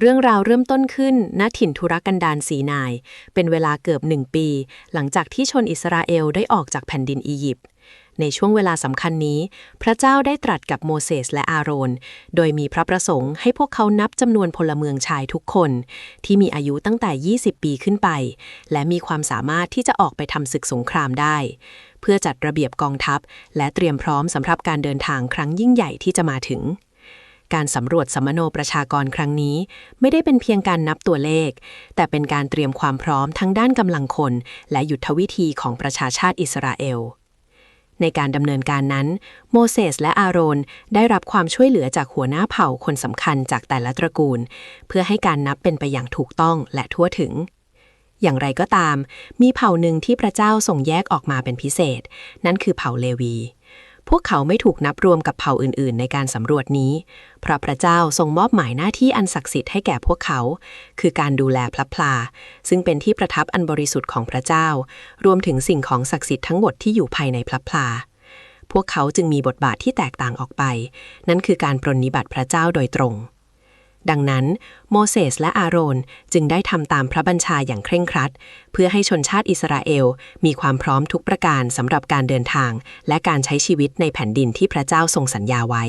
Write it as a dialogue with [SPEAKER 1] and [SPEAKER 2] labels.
[SPEAKER 1] เรื่องราวเริ่มต้นขึ้นณถิ่นทุรกันดารซีนาย เป็นเวลาเกือบหนึ่งปี หลังจากที่ชนอิสราเอลได้ออกจากแผ่นดินอียิปต์ในช่วงเวลาสำคัญนี้ พระเจ้าได้ตรัสกับโมเสสและอาโรน โดยมีพระประสงค์ให้พวกเขานับจำนวนพลเมืองชายทุกคน ที่มีอายุตั้งแต่ 20 ปีขึ้นไป และมีความสามารถที่จะออกไปทำศึกสงครามได้ เพื่อจัดระเบียบกองทัพ และเตรียมพร้อมสำหรับการเดินทางครั้งยิ่งใหญ่ที่จะมาถึง การสำรวจสัมมโนประชากรครั้งนี้ ไม่ได้เป็นเพียงการนับตัวเลข แต่เป็นการเตรียมความพร้อมทั้งด้านกำลังคน และยุทธวิธีของประชาชาติอิสราเอล ในการดำเนินการนั้น โมเสสและอาโรนได้รับความช่วยเหลือจากหัวหน้าเผ่าคนสำคัญจากแต่ละตระกูล เพื่อให้การนับเป็นไปอย่างถูกต้องและทั่วถึงอย่างไรก็ตาม มีเผ่าหนึ่งที่พระเจ้าส่งแยกออกมาเป็นพิเศษ นั่นคือเผ่าเลวี พวกเขาไม่ถูกนับรวมกับเผ่าอื่นๆ ในการสำรวจนี้เพราะพระเจ้าทรงมอบหมายหน้าที่อันศักดิ์สิทธิ์ให้แก่พวกเขา คือการดูแลพระพลา ซึ่งเป็นที่ประทับอันบริสุทธิ์ของพระเจ้า รวมถึงสิ่งของศักดิ์สิทธิ์ทั้งหมดที่อยู่ภายในพระพลาพวกเขาจึงมีบทบาทที่แตกต่างออกไป นั่นคือการปรนนิบัติพระเจ้าโดยตรง ดังนั้น โมเสสและอาโรนจึงได้ทำตามพระบัญชาอย่างเคร่งครัด เพื่อให้ชนชาติอิสราเอล มีความพร้อมทุกประการสำหรับการเดินทาง และการใช้ชีวิตในแผ่นดินที่พระเจ้าทรงสัญญาไว้